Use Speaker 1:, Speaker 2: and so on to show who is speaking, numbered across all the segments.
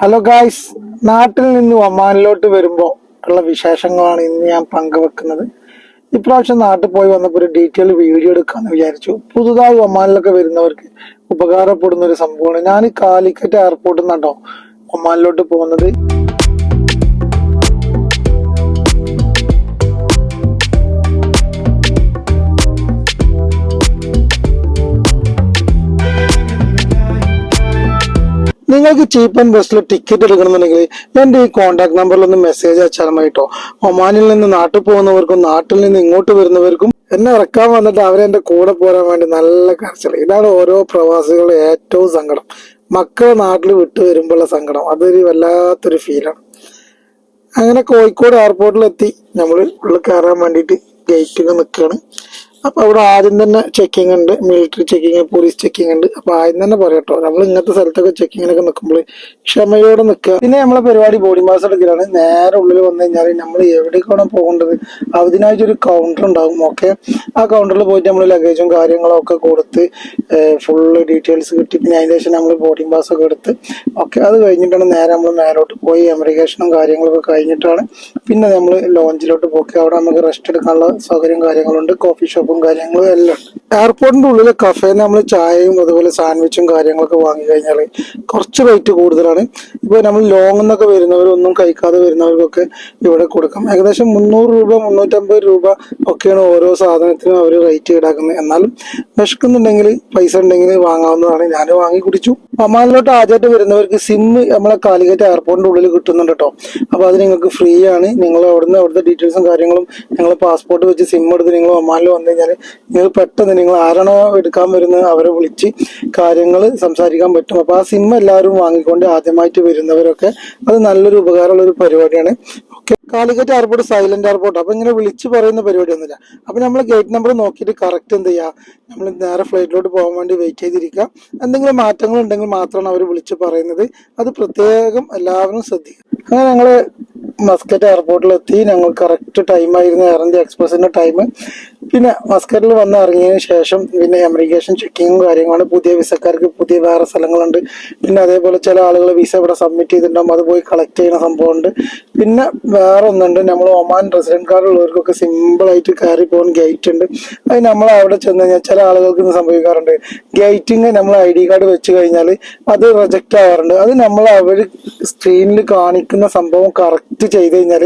Speaker 1: Hello guys നാട്ടിൽ നിന്ന് ഒമാനിലോട്ട് വരുമ്പോൾ ഉള്ള വിശേഷങ്ങളാണ് ഇന്ന് ഞാൻ പങ്കുവെക്കുന്നത്. ഇപ്രാവശ്യം നാട്ടിൽ പോയി വന്നപ്പോൾ ഒരു ഡീറ്റെയിൽ വീഡിയോ എടുക്കാമെന്ന് വിചാരിച്ചു. പുതുതായി ഒമാനിലൊക്കെ വരുന്നവർക്ക് ഉപകാരപ്പെടുന്ന ഒരു സംഭവമാണ്. ഞാൻ കാലിക്കറ്റ് എയർപോർട്ടിൽ നിന്നാട്ടോ ഒമാനിലോട്ട് പോകുന്നത്. നിങ്ങൾക്ക് ചീപ്പ് ആൻഡ് ബെസ്റ്റിൽ ടിക്കറ്റ് എടുക്കണമെന്നുണ്ടെങ്കിൽ എന്റെ ഈ കോൺടാക്ട് നമ്പറിൽ ഒന്ന് മെസ്സേജ് അയച്ചാൽ മതി കേട്ടോ ഒമാനിൽ നിന്ന് നാട്ടിൽ പോകുന്നവർക്കും നാട്ടിൽ നിന്ന് ഇങ്ങോട്ട് വരുന്നവർക്കും എന്നെ ഇറക്കാൻ വന്നിട്ട് അവരെ എന്റെ കൂടെ പോരാൻ വേണ്ടി നല്ല കരച്ചിൽ ഇതാണ് ഓരോ പ്രവാസികളുടെ ഏറ്റവും സങ്കടം. മക്കളെ നാട്ടിൽ വിട്ടു വരുമ്പോഴുള്ള സങ്കടം. അതൊരു വല്ലാത്തൊരു ഫീലാണ് അങ്ങനെ കോഴിക്കോട് എയർപോർട്ടിൽ എത്തി നമ്മൾ ഉള്ളിൽ കയറാൻ വേണ്ടിയിട്ട് ഗേറ്റിൽ നിൽക്കുകയാണ്. അപ്പൊ അവിടെ ആദ്യം തന്നെ ചെക്കിംഗ് ഉണ്ട്. മിലിറ്ററി ചെക്കിംഗ് പോലീസ് ചെക്കിംഗ് ഉണ്ട്. അപ്പൊ ആദ്യം തന്നെ പറയട്ടോ നമ്മൾ ഇങ്ങനത്തെ സ്ഥലത്തൊക്കെ ചെക്കിങ്ങിനൊക്കെ നിൽക്കുമ്പോൾ ക്ഷമയോടെ നിൽക്കുക പിന്നെ നമ്മളെ പരിപാടി ബോഡി മാസ് എടുക്കലാണ് നേരെ ഉള്ളിൽ വന്നു കഴിഞ്ഞാൽ നമ്മൾ എവിടേക്കാണ് പോകേണ്ടത് അതിനായിട്ടൊരു കൗണ്ടർ ഉണ്ടാകും ഓക്കെ ആ കൗണ്ടറിൽ പോയിട്ട് നമ്മൾ ലഗേജും കാര്യങ്ങളും ഒക്കെ കൊടുത്ത് ഫുള്ള് ഡീറ്റെയിൽസ് കിട്ടി. പിന്നെ അതിന് ശേഷം നമ്മൾ ബോർഡിംഗ് പാസ് ഒക്കെ എടുത്ത് ഓക്കെ അത് കഴിഞ്ഞിട്ടാണ് നേരെ നമ്മൾ മേലോട്ട് പോയി. എമിഗ്രേഷനും കാര്യങ്ങളൊക്കെ കഴിഞ്ഞിട്ടാണ്. പിന്നെ നമ്മൾ ലോഞ്ചിലോട്ട് പോക്കി. അവിടെ നമുക്ക് റെസ്റ്റ് എടുക്കാനുള്ള സൗകര്യം കാര്യങ്ങളുണ്ട്. കോഫി ഷോപ്പും കാര്യങ്ങളും എല്ലാം ഉണ്ട്. എയർപോർട്ടിന്റെ ഉള്ളിലെ കഫേന്ന് നമ്മൾ ചായയും അതുപോലെ സാൻഡ്വിച്ചും കാര്യങ്ങളൊക്കെ വാങ്ങി കഴിഞ്ഞാൽ കുറച്ച് റേറ്റ് കൂടുതലാണ്. ഇപ്പോൾ നമ്മൾ ലോങ് എന്നൊക്കെ വരുന്നവരൊന്നും കഴിക്കാതെ വരുന്നവർക്കൊക്കെ ഇവിടെ കൊടുക്കാം. ഏകദേശം മുന്നൂറ് രൂപ മുന്നൂറ്റമ്പത് രൂപ ഒക്കെയാണ് ഓരോ സാധനത്തിനും അവർ റേറ്റ് ഈടാക്കുന്നത്. എന്നാലും വിശക്കുന്നുണ്ടെങ്കിൽ പൈസ ഉണ്ടെങ്കിൽ വാങ്ങാവുന്നതാണ്. ഞാൻ വാങ്ങി കുടിച്ചു. അമ്മാനിലോട്ട് ആദ്യമായിട്ട് വരുന്നവർക്ക് സിം നമ്മളെ കാലിക്കറ്റ് എയർപോർട്ടിന്റെ ഉള്ളിൽ കിട്ടുന്നുണ്ട് കേട്ടോ അപ്പോൾ അത് നിങ്ങൾക്ക് ഫ്രീ ആണ്. നിങ്ങൾ അവിടുന്ന് അവിടുത്തെ ഡീറ്റെയിൽസും കാര്യങ്ങളും നിങ്ങൾ പാസ്പോർട്ട് വെച്ച് സിം എടുത്ത് നിങ്ങൾ ഒമാനിൽ വന്നു കഴിഞ്ഞാൽ നിങ്ങൾ പെട്ടെന്ന് നിങ്ങൾ ആരാണോ എടുക്കാൻ വരുന്നത് അവരെ വിളിച്ച് കാര്യങ്ങൾ സംസാരിക്കാൻ പറ്റും. അപ്പോൾ ആ സിം എല്ലാവരും വാങ്ങിക്കൊണ്ട് ആദ്യമായിട്ട് വരുന്നവരൊക്കെ അത് നല്ലൊരു ഉപകാരമുള്ള ഒരു പരിപാടിയാണ്. Okay. Calicut airport silent airport അപ്പോൾ ഇങ്ങനെ വിളിച്ച് പറയുന്ന പരിപാടി ഒന്നുമില്ല അപ്പം നമ്മൾ ഗേറ്റ് നമ്പർ നോക്കിയിട്ട് കറക്റ്റ് എന്ത് ചെയ്യുക നമ്മൾ നേരെ ഫ്ലൈറ്റിലോട്ട് പോകാൻ വേണ്ടി വെയിറ്റ് ചെയ്തിരിക്കുക. എന്തെങ്കിലും മാറ്റങ്ങൾ ഉണ്ടെങ്കിൽ മാത്രമാണ് അവർ വിളിച്ച് പറയുന്നത്. അത് പ്രത്യേകം എല്ലാവരും ശ്രദ്ധിക്കുക. അങ്ങനെ ഞങ്ങൾ മസ്കറ്റ് എയർപോർട്ടിലെത്തി ഞങ്ങൾ കറക്റ്റ് ടൈമായിരുന്നു എയർ ഇന്ത്യ എക്സ്പ്രസിന്റെ ടൈം പിന്നെ മസ്കറ്റിൽ വന്ന് ഇറങ്ങിയതിന് ശേഷം പിന്നെ എമിഗ്രേഷൻ ചെക്കിങ്ങും കാര്യങ്ങളാണ് പുതിയ വിസക്കാർക്ക് പുതിയ വേറെ സ്ഥലങ്ങളുണ്ട്. പിന്നെ അതേപോലെ ചില ആളുകൾ വിസ ഇവിടെ സബ്മിറ്റ് ചെയ്തിട്ടുണ്ടാകും അത് പോയി കളക്ട് ചെയ്യുന്ന സംഭവമുണ്ട്. പിന്നെ വേറെ ഒന്നുണ്ട്. നമ്മൾ ഒമാൻ റെസിഡന്റ് കാർഡ് ഉള്ളവർക്കൊക്കെ സിമ്പിളായിട്ട് കയറി പോകുന്ന ഗേറ്റ് ഉണ്ട്. അത് നമ്മൾ അവിടെ ചെന്ന് കഴിഞ്ഞാൽ ചില ആളുകൾക്ക് ഇന്ന് സംഭവിക്കാറുണ്ട്. ഗേറ്റിങ് നമ്മൾ ഐ ഡി കാർഡ് വെച്ച് കഴിഞ്ഞാൽ അത് റിജക്റ്റ് ആവാറുണ്ട് അത് നമ്മൾ അവർ സ്ക്രീനിൽ കാണിക്കുന്ന സംഭവം കറക്റ്റ് ചെയ്ത് കഴിഞ്ഞാൽ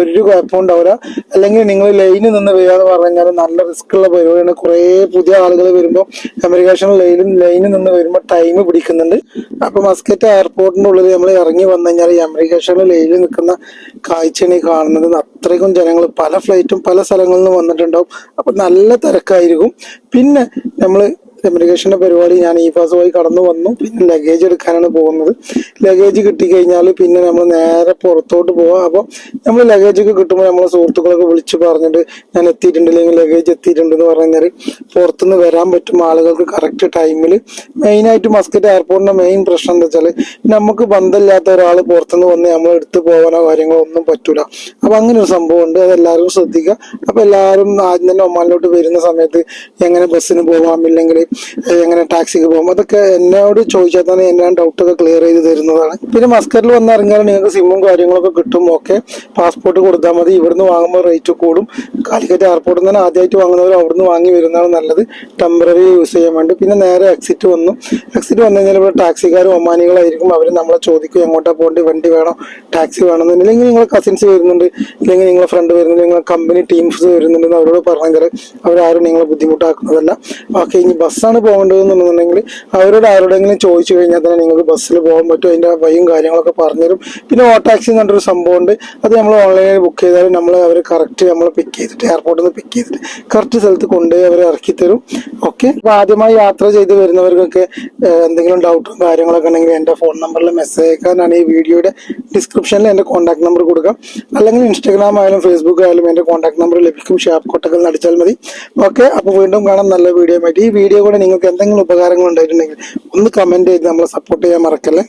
Speaker 1: ഒരു കുഴപ്പമുണ്ടാവില്ല അല്ലെങ്കിൽ നിങ്ങൾ ലൈനിൽ നിന്ന് വരികയെന്ന് പറഞ്ഞു കഴിഞ്ഞാൽ നല്ല റിസ്ക് ഉള്ള പരിപാടിയാണ്. കുറേ പുതിയ ആളുകൾ വരുമ്പോൾ എമിഗ്രേഷൻ ലൈനിൽ ലൈനിൽ നിന്ന് വരുമ്പോൾ ടൈം പിടിക്കുന്നുണ്ട്. അപ്പൊ മസ്കറ്റ് എയർപോർട്ടിന്റെ ഉള്ളിൽ നമ്മൾ ഇറങ്ങി വന്നു കഴിഞ്ഞാൽ ഈ എമിഗ്രേഷനിൽ ലൈനിൽ നിൽക്കുന്ന കാഴ്ചയാണ് ഈ കാണുന്നത്. അത്രയ്ക്കും ജനങ്ങൾ പല ഫ്ലൈറ്റും പല സ്ഥലങ്ങളിൽ നിന്ന് വന്നിട്ടുണ്ടാവും. അപ്പൊ നല്ല തിരക്കായിരിക്കും. പിന്നെ നമ്മൾ എമിഗ്രേഷന്റെ പരിപാടി ഞാൻ ഈ പാസ് വഴി കടന്നു വന്നു. പിന്നെ ലഗേജ് എടുക്കാനാണ് പോകുന്നത്. ലഗേജ് കിട്ടിക്കഴിഞ്ഞാൽ പിന്നെ നമ്മൾ നേരെ പുറത്തോട്ട് പോവാം. അപ്പോൾ നമ്മൾ ലഗേജൊക്കെ കിട്ടുമ്പോൾ നമ്മളെ സുഹൃത്തുക്കളൊക്കെ വിളിച്ച് പറഞ്ഞിട്ട് ഞാൻ എത്തിയിട്ടുണ്ട് അല്ലെങ്കിൽ ലഗേജ് എത്തിയിട്ടുണ്ട് എന്ന് പറഞ്ഞു കഴിഞ്ഞാൽ പുറത്തുനിന്ന് വരാൻ പറ്റും ആളുകൾക്ക് കറക്റ്റ് ടൈമിൽ മെയിനായിട്ട് മസ്കറ്റ് എയർപോർട്ടിന്റെ മെയിൻ പ്രശ്നം എന്താ വെച്ചാൽ നമുക്ക് ബന്ധമില്ലാത്ത ഒരാൾ പുറത്തുനിന്ന് വന്ന് നമ്മൾ എടുത്ത് പോകാനോ കാര്യങ്ങളോ ഒന്നും പറ്റൂല. അപ്പൊ അങ്ങനെ ഒരു സംഭവം ഉണ്ട്. അതെല്ലാവരും ശ്രദ്ധിക്കുക. അപ്പൊ എല്ലാവരും ആദ്യം തന്നെ ഒമാനിലോട്ട് വരുന്ന സമയത്ത് എങ്ങനെ ബസ്സിന് പോകാം ഇല്ലെങ്കിൽ എങ്ങനെ ടാക്സിക്ക് പോകും? അതൊക്കെ എന്നോട് ചോദിച്ചാൽ തന്നെ എന്നെ ഡൗട്ട് ഒക്കെ ക്ലിയർ ചെയ്ത് തരുന്നതാണ്. പിന്നെ മസ്കറിൽ വന്ന് ഇറങ്ങിയാൽ നിങ്ങൾക്ക് സിമ്മും കാര്യങ്ങളൊക്കെ കിട്ടും. ഓക്കെ. പാസ്പോർട്ട് കൊടുത്താൽ മതി. ഇവിടുന്ന് വാങ്ങുമ്പോൾ റേറ്റ് കൂടും. കാലിക്കറ്റ് എയർപോർട്ടിൽ നിന്ന് ആദ്യമായിട്ട് വാങ്ങുന്നവർ അവിടുന്ന് വാങ്ങി വരുന്നതാണ് നല്ലത്. ടെമ്പററി യൂസ് ചെയ്യാൻ വേണ്ടി. പിന്നെ നേരെ എക്സിറ്റ് വന്നു. എക്സിറ്റ് വന്നു കഴിഞ്ഞാൽ ഇവിടെ ടാക്സിക്കാരും ഒമാനികളായിരിക്കും. അവർ നമ്മളെ ചോദിക്കും എങ്ങോട്ടാണ് പോകേണ്ടി വണ്ടി വേണോ? ടാക്സി വേണമെന്ന് ഇല്ലെങ്കിൽ നിങ്ങളെ കസിൻസ് വരുന്നുണ്ട്. ഇല്ലെങ്കിൽ നിങ്ങളെ ഫ്രണ്ട് വരുന്നുണ്ട്. നിങ്ങളെ കമ്പനി ടീംസ് വരുന്നുണ്ടെന്ന് അവരോട് പറഞ്ഞാൽ അവരാരും നിങ്ങളെ ബുദ്ധിമുട്ടാക്കുന്നതല്ല. ബാക്കി ഇനി ബസ്സാണ് പോകേണ്ടതെന്നുണ്ടെന്നുണ്ടെങ്കിൽ അവരോട് ആരോടെങ്കിലും ചോദിച്ചു കഴിഞ്ഞാൽ തന്നെ നിങ്ങൾക്ക് ബസ്സിൽ പോകാൻ പറ്റും അതിന്റെ വഴിയും കാര്യങ്ങളൊക്കെ പറഞ്ഞുതരും പിന്നെ ഓട്ടാക്സി ടാക്സി എന്ന് പറഞ്ഞൊരു സംഭവമുണ്ട്. അത് നമ്മൾ ഓൺലൈനിൽ ബുക്ക് ചെയ്താലും നമ്മൾ അവർ കറക്റ്റ് നമ്മൾ പിക്ക് ചെയ്തിട്ട് എയർപോർട്ടിൽ നിന്ന് പിക്ക് ചെയ്തിട്ട് കറക്റ്റ് സ്ഥലത്ത് കൊണ്ടുപോയി അവർ ഇറക്കി തരും. ഓക്കെ അപ്പോൾ ആദ്യമായി യാത്ര ചെയ്ത് വരുന്നവർക്കൊക്കെ എന്തെങ്കിലും ഡൗട്ടും കാര്യങ്ങളൊക്കെ ഉണ്ടെങ്കിൽ എന്റെ ഫോൺ നമ്പറിൽ മെസ്സേജ് അയക്കാനാണ് ഈ വീഡിയോയുടെ ഡിസ്ക്രിപ്ഷനിൽ എന്റെ കോൺടാക്ട് നമ്പർ കൊടുക്കാം. അല്ലെങ്കിൽ ഇൻസ്റ്റാഗ്രാം ആയാലും ഫേസ്ബുക്ക് ആയാലും എന്റെ കോൺടാക്ട് നമ്പർ ലഭിക്കും. ഷാപ്പ് കൊട്ടകൾ നടിച്ചാൽ മതി. ഓക്കെ അപ്പോൾ വീണ്ടും കാണാം. നല്ല വീഡിയോ ആയിട്ട്. ഈ വീഡിയോ കൂടെ നിങ്ങൾക്ക് എന്തെങ്കിലും ഉപകാരങ്ങൾ ഉണ്ടായിട്ടുണ്ടെങ്കിൽ ഒന്ന് കമന്റ് ചെയ്ത് നമ്മളെ സപ്പോർട്ട് ചെയ്യാൻ മറക്കല്ലേ?